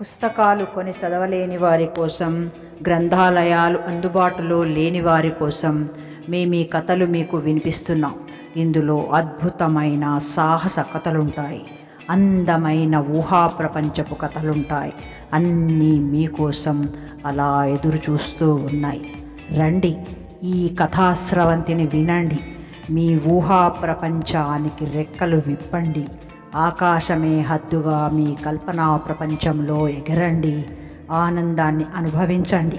పుస్తకాలు కొని చదవలేని వారి కోసం గ్రంథాలయాలు అందుబాటులో లేని వారి కోసం మేము ఈ కథలు మీకు వినిపిస్తున్నాం. ఇందులో అద్భుతమైన సాహస కథలుంటాయి. అందమైన ఊహా ప్రపంచపు కథలుంటాయి. అన్నీ మీకోసం అలా ఎదురు చూస్తూ ఉన్నాయి. రండి ఈ కథాస్రవంతిని వినండి. మీ ఊహా ప్రపంచానికి రెక్కలు విప్పండి. ఆకాశమే హద్దుగా మీ కల్పనా ప్రపంచంలో ఎగరండి. ఆనందాన్ని అనుభవించండి.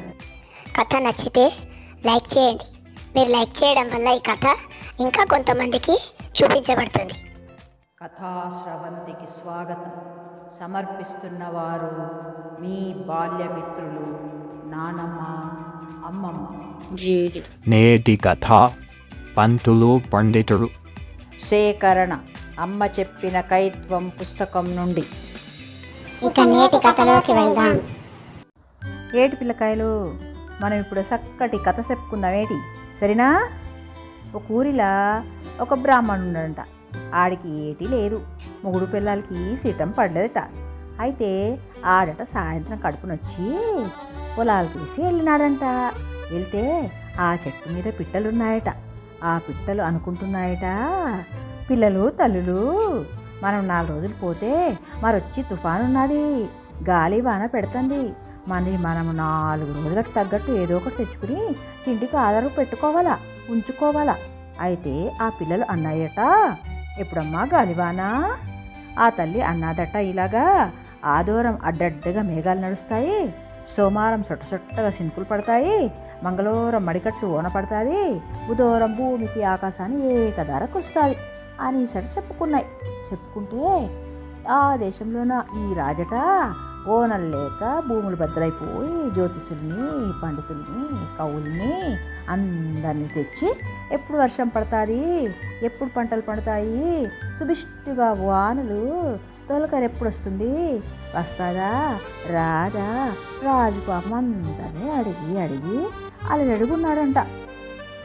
కథ నచ్చితే లైక్ చేయండి. మీరు లైక్ చేయడం వల్ల ఈ కథ ఇంకా కొంతమందికి చూపించబడుతుంది. కథాశ్రవంతికి స్వాగతం. సమర్పిస్తున్న వారు మీ బాల్యమిత్రులు నానమ్మ అమ్మమ్మ. నేటి కథ పంతులు పండితుడు సేకరణ. అమ్మ చెప్పిన కైత్వం పుస్తకం నుండి. ఇక నేటి కథలోకి వెళ్దాం. ఏటి పిల్లకాయలు? మనం ఇప్పుడు చక్కటి కథ చెప్పుకుందాం ఏటి? సరేనా? ఒక ఊరిలా ఒక బ్రాహ్మణుడు ఉన్నాడంట ఆడికి ఏటి లేదు. మొగుడు పిల్లలకి సీటం పడలేదట. అయితే ఆడట సాయంత్రం కడుపునొచ్చి పొలాలకు వేసి వెళ్ళినాడంట. వెళ్తే ఆ చెట్టు మీద పిట్టలున్నాయట. ఆ పిట్టలు అనుకుంటున్నాయట. పిల్లలు తల్లులు మనం నాలుగు రోజులు పోతే మరొచ్చి తుఫాను ఉన్నది గాలి వాన పెడుతుంది. మరి మనం నాలుగు రోజులకు తగ్గట్టు ఏదో ఒకటి తెచ్చుకుని తిండికి ఆధారం పెట్టుకోవాలా ఉంచుకోవాలా. అయితే ఆ పిల్లలు అన్నాయట ఎప్పుడమ్మా గాలివానా ఆ తల్లి అన్నాదట ఇలాగా ఆదోరం అడ్డడ్డగా మేఘాలు నడుస్తాయి. సోమవారం సొట్ట సొట్టగా సినుకులు పడతాయి. మంగళవారం మడికట్టు ఓన పడుతుంది. బుధవారం భూమికి ఆకాశాన్ని ఏకధారకు వస్తుంది. అని సరి చెప్పుకున్నాయి. చెప్పుకుంటే ఆ దేశంలోన ఈ రాజట ఓనలు లేక భూములు బద్దలైపోయి జ్యోతిషుల్ని పండితుల్ని కవుల్ని అందరినీ తెచ్చి ఎప్పుడు వర్షం పడుతుంది? ఎప్పుడు పంటలు పండుతాయి? సుభిష్టిగా వానలు తొలకరు ఎప్పుడు వస్తుంది? వస్తుందా రాదా? రాజు పాపం అందరినీ అడిగి అడిగి అలా అడుగున్నాడంట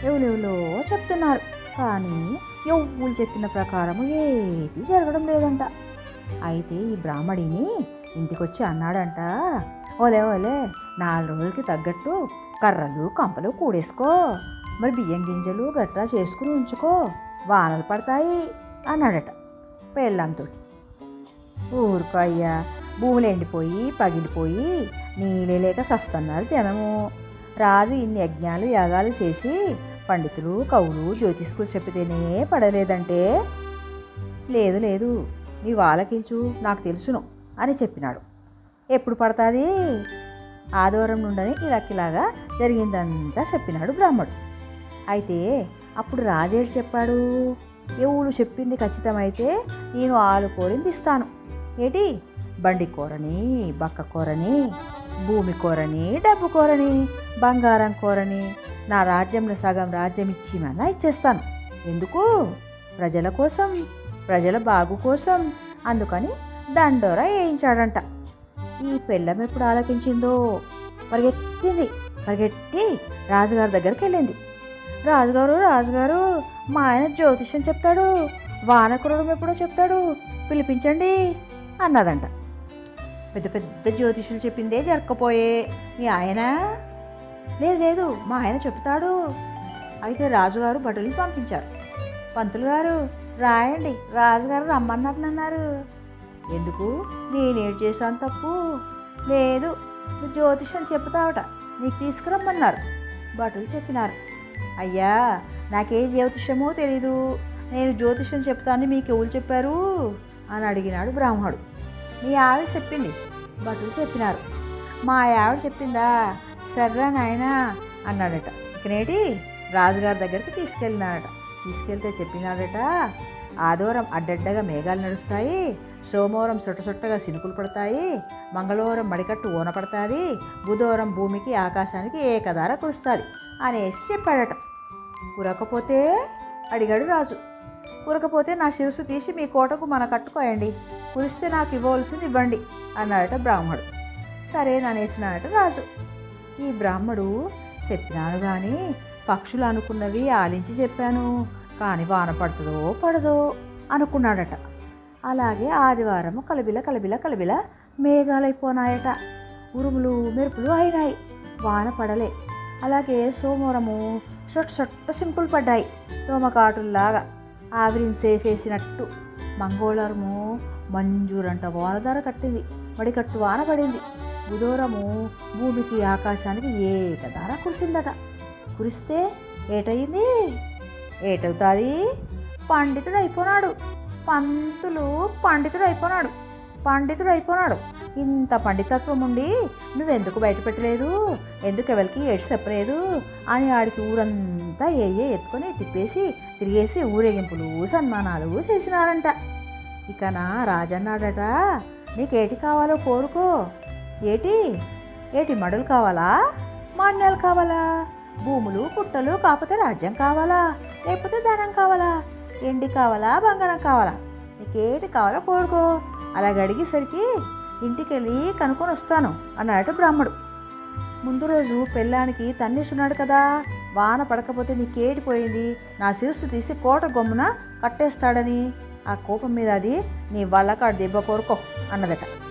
ఎవరెవలో చెప్తున్నారు. కానీ ఎవ్వులు చెప్పిన ప్రకారము ఏది జరగడం లేదంట. అయితే ఈ బ్రాహ్మడిని ఇంటికొచ్చి అన్నాడంట ఓలే ఓలే నాలుగు రోజులకి తగ్గట్టు కర్రలు కంపలు కూడేసుకో. మరి బియ్యం గింజలు గట్రా చేసుకుని ఉంచుకో. వానలు పడతాయి అన్నాడట పెళ్ళంతో ఊరుకో అయ్యా భూములు ఎండిపోయి పగిలిపోయి నీళ్ళే లేక సస్తున్నారు జనము. రాజు ఇన్ని యజ్ఞాలు యాగాలు చేసి పండితులు కవులు జ్యోతిష్కులు చెప్పితేనే పడలేదంటే? లేదు లేదు నీ వాళ్ళకించు నాకు తెలుసును అని చెప్పినాడు. ఎప్పుడు పడుతుంది? ఆదివారం నుండని ఇలాకిలాగా జరిగిందంతా చెప్పినాడు బ్రాహ్మడు. అయితే అప్పుడు రాజేడు చెప్పాడు? ఎవడు చెప్పింది ఖచ్చితమైతే నేను ఆలు కోరింది ఇస్తాను. ఏటి? బండి కూరని బక్క కూరని భూమి కూరని డబ్బు కూరని బంగారం కూరని నా రాజ్యంలో సగం రాజ్యం ఇచ్చిమన్నా ఇచ్చేస్తాను. ఎందుకు? ప్రజల కోసం ప్రజల బాగు కోసం అందుకని దండోరా వేయించాడంట. ఈ పెళ్ళం ఎప్పుడు ఆలకించిందో? పరిగెత్తింది పరిగెట్టి రాజుగారి దగ్గరికి వెళ్ళింది. రాజుగారు రాజుగారు మా ఆయన జ్యోతిష్యం చెప్తాడు వానకురడం ఎప్పుడో చెప్తాడు పిలిపించండి అన్నదంట. పెద్ద పెద్ద జ్యోతిషులు చెప్పిందే జరగకపోయే మీ ఆయన? లేదు లేదు మా ఆయన చెప్తాడు. అయితే రాజుగారు భటుల్ని పంపించారు. పంతులు గారు రాయండి రాజుగారు రమ్మన్నారన్నారు ఎందుకు? నేనేం చేశాను తప్పు? లేదు జ్యోతిష్యం జ్యోతిషం చెప్తావట నీకు తీసుకురమ్మన్నారు. భటులు చెప్పినారు. అయ్యా నాకే జ్యోతిషమో తెలీదు. నేను జ్యోతిషం చెప్తానని మీకు ఎవరు చెప్పారు? అని అడిగినాడు బ్రాహ్మణుడు మీ ఆవిడ చెప్పింది భటులు చెప్పినారు. మా ఆవిడ చెప్పిందా? సర్రా నాయనా అన్నాడట. ఇకనేటి రాజుగారి దగ్గరికి తీసుకెళ్ళినాడట. తీసుకెళ్తే చెప్పినాడట ఆదివారం అడ్డడ్డగా మేఘాలు నడుస్తాయి సోమవారం సొట్ట సొట్టగా సినుకులు పడతాయి మంగళవారం మడికట్టు ఓన బుధవారం భూమికి ఆకాశానికి ఏకధార కురుస్తుంది అనేసి చెప్పాడట. కురకపోతే అడిగాడు రాజు. కురకపోతే నా శిరస్సు తీసి మీ కోటకు మన కట్టుకోయండి కురిస్తే నాకు ఇవ్వవలసింది ఇవ్వండి అన్నాడట బ్రాహ్మడు. సరేననేసినాడట రాజు. ఈ బ్రాహ్మడు చెప్పినాను కానీ పక్షులు అనుకున్నవి ఆలించి చెప్పాను కానీ వాన పడుతుందో పడదో అనుకున్నాడట. అలాగే ఆదివారం కలబిల కలబిల కలబిల మేఘాలైపోనాయట. ఉరుములు మెరుపులు అయినాయి. వాన పడలే. అలాగే సోమవారము సొట్ట సొట్ట సింపుల్ పడ్డాయి. తోమకాటుల్లాగా ఆవిరించేసేసినట్టు మంగళవారము మంజూరంట వానధార కట్టింది. మడికట్టు వాన పడింది. బుధవారము భూమికి ఆకాశానికి ఏకధార కురిసిందట. కురిస్తే ఏటయింది? ఏటవుతుంది? పండితుడు అయిపోనాడు పంతులు పండితుడు అయిపోనాడు పండితుడు అయిపోనాడు ఇంత పండితత్వం ఉండి నువ్వెందుకు బయట పెట్టలేదు ఎందుకు ఎవరికి ఏడు చెప్పలేదు? అని ఆడికి ఊరంతా ఏయే ఎత్తుకొని తిప్పేసి తిరిగేసి ఊరేగింపులు సన్మానాలు చేసినారంట. ఇక నా రాజన్నాడట నీకేటి కావాలో కోరుకో. ఏటి? ఏటి మడులు కావాలా? మాన్యాలు కావాలా? భూములు పుట్టలు కాకపోతే రాజ్యం కావాలా? లేకపోతే ధనం కావాలా? ఎండి కావాలా? బంగారం కావాలా? నీకేటి కావాలో కోరుకో. అలాగ అడిగేసరికి ఇంటికి వెళ్ళి కనుక్కొని వస్తాను అన్నాడట బ్రాహ్మడు. ముందు రోజు పెళ్ళానికి తన్నేసున్నాడు కదా. వాన పడకపోతే నీకేటిపోయింది నా శిరస్సు తీసి కోట గొమ్మున కట్టేస్తాడని. ఆ కోపం మీద అది నీ వల్ల కాడ దెబ్బ కోరుకో అన్నదట.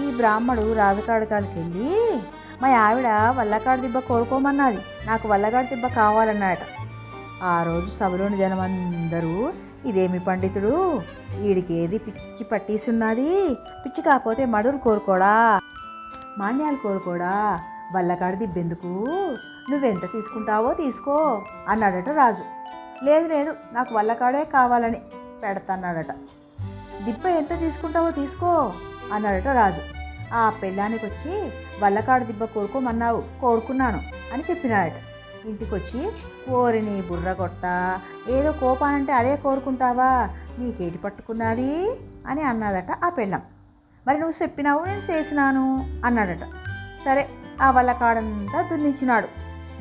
ఈ బ్రాహ్మడు రాజకాడకానికి వెళ్ళి మా ఆవిడ వల్లకాడ దిబ్బ కోరుకోమన్నది. నాకు వల్లకాడ దిబ్బ కావాలన్నాడట. ఆ రోజు సభలోని జనమందరూ ఇదేమి పండితుడు? వీడికి ఏది పిచ్చి పట్టేసి పిచ్చి కాకపోతే మడులు కోరుకోడా? మాన్యాలు కోరుకోడా? వల్లకాడు దిబ్బెందుకు? నువ్వెంత తీసుకుంటావో తీసుకో అన్నాడట రాజు. లేదు లేదు నాకు వల్లకాడే కావాలని పెడతాన్నాడట. దిబ్బ ఎంత తీసుకుంటావో తీసుకో అన్నాడట రాజు. ఆ పెళ్ళానికి వచ్చి వల్లకాడు దిబ్బ కోరుకోమన్నావు కోరుకున్నాను అని చెప్పినాడట. ఇంటికొచ్చి కోరిని ఓరిని బుర్ర కొట్ట ఏదో కోపానంటే అదే కోరుకుంటావా నీకేటి పట్టుకున్నది? అని అన్నదట ఆ పెళ్ళం. మరి నువ్వు చెప్పినావు నేను చేసినాను అన్నాడట. సరే ఆ వల్లకాడంతా దున్నించినాడు.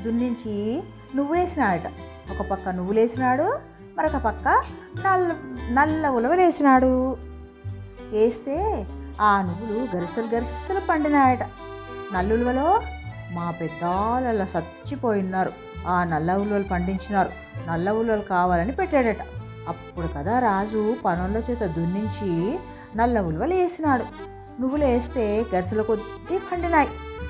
దున్నించి నువ్వు వేసినాడట. ఒక పక్క నువ్వు లేసినాడు మరొక పక్క నల్ల నల్ల ఉలవలేసినాడు వేస్తే ఆ నువ్వులు గరిసెలు గరిసెలు పండినాయట. నల్లులువలో మా పెద్దాలలో సచ్చిపోయినారు. ఆ నల్ల ఉలువలు పండించినారు. నల్ల ఉలువలు కావాలని పెట్టాడట. అప్పుడు కదా రాజు పనుల చేత దున్నించి నల్ల ఉలువలు వేసినాడు. నువ్వులు వేస్తే గరిసెల కొద్దీ పండినాయి.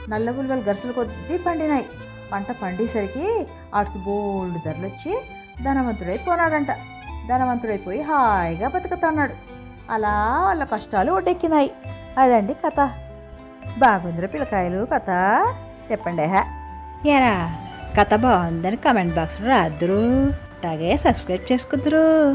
నల్ల ఉలువలు గరిసెల కొద్దీ పండినాయి. పంట పండేసరికి వాటికి బోల్డ్ ధరలు వచ్చి ధనవంతుడైపోనాడంట. ధనవంతుడైపోయి హాయిగా బతుకుతున్నాడు. అలా వాళ్ళ కష్టాలు ఒడ్డెక్కినాయి. అదండి కథ. బాగుందిరా పిల్లకాయలు కథ. చెప్పండి హా. ఏరా కథ బాగుందని కమెంట్ బాక్స్లో రాదురు అలాగే సబ్స్క్రైబ్ చేసుకుందరు.